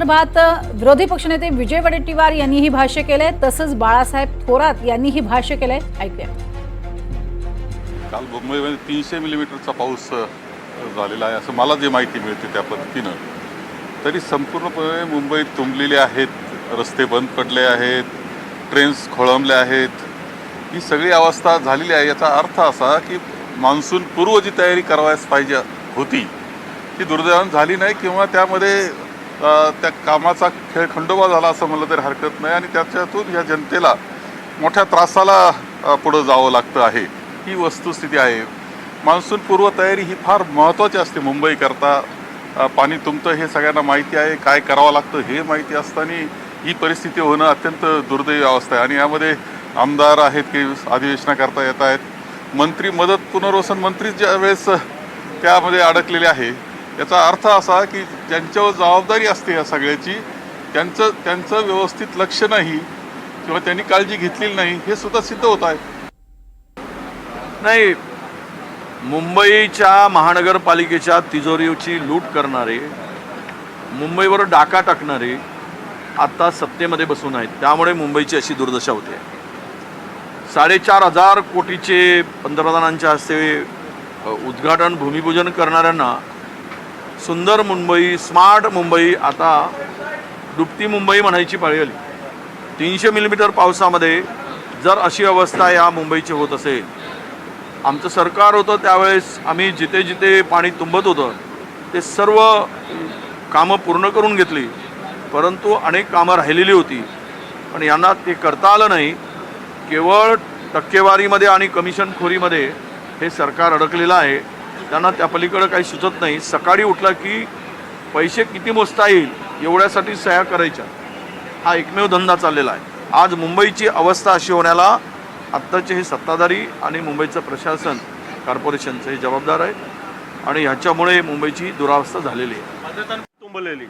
संदर्भात विरोधी पक्षनेते विजय वडेट्टीवार यांनीही भाष्य केलंय तसंच बाळासाहेब थोरात यांनीही भाष्य केलंय ऐकूया. काल मुंबईमध्ये तीनशे मिलीमीटरचा पाऊस झालेला आहे असं मला जे माहिती मिळते त्या पद्धतीनं. तरी संपूर्णपणे मुंबईत तुंबलेले आहेत रस्ते बंद पडले आहेत ट्रेन्स खोळंबल्या आहेत. ही सगळी अवस्था झालेली आहे याचा अर्थ असा की मान्सून पूर्व जी तयारी करावयास पाहिजे होती ती दुर्दैवानं झाली नाही किंवा त्यामध्ये त्या कामाचा खेळ खंडोबा झाला असं म्हणलं तरी हरकत नाही आणि त्याच्यातून या जनतेला मोठ्या त्रासाला पुढं जावं लागतं आहे. ही वस्तुस्थिती आहे. मान्सून पूर्वतयारी ही फार महत्त्वाची असते मुंबईकरता. पाणी तुमतं हे सगळ्यांना माहिती आहे. काय करावं लागतं हे माहिती असताना ही परिस्थिती होणं अत्यंत दुर्दैवी अवस्था आहे. आणि यामध्ये आमदार आहेत की अधिवेशनाकरता येत आहेत. मंत्री मदत पुनर्वसन मंत्री ज्या वेळेस त्यामध्ये अडकलेले आहे याचा अर्थ असा की ज्यांच्यावर जबाबदारी असते या सगळ्याची त्यांचं त्यांचं व्यवस्थित लक्ष नाही किंवा त्यांनी काळजी घेतलेली नाही हे सुद्धा सिद्ध होत आहे. नाही मुंबईच्या महानगरपालिकेच्या तिजोरीची लूट करणारे मुंबईवर डाका टाकणारे आता सत्तेमध्ये बसून आहेत. त्यामुळे मुंबईची अशी दुर्दशा होते. साडेचार हजार कोटीचे पंतप्रधानांच्या हस्ते उद्घाटन भूमिपूजन करणाऱ्यांना सुंदर मुंबई स्मार्ट मुंबई आता डुबती मुंबई म्हणायची पाळी आली. तीनशे मिलीमीटर पावसामध्ये जर अशी अवस्था या मुंबईची होत असेल आमचं सरकार होतं त्यावेळेस आम्ही जिथे जिथे पाणी तुंबत होतं ते सर्व कामं पूर्ण करून घेतली. परंतु अनेक कामं राहिलेली होती. पण यांना ते करता आलं नाही. केवळ टक्केवारीमध्ये आणि कमिशनखोरीमध्ये हे सरकार अडकलेलं आहे. त्यांना त्या पलीकडं काही सुचत नाही. सकाळी उठला की पैसे किती मोजता येईल एवढ्यासाठी सह्या करायच्या. हा एकमेव धंदा चाललेला आहे. आज मुंबईची अवस्था अशी होण्याला आत्ताचे हे सत्ताधारी आणि मुंबईचं प्रशासन कॉर्पोरेशनचं हे जबाबदार आहे. आणि ह्याच्यामुळे मुंबईची दुरावस्था झालेली आहे. तुंबलेली.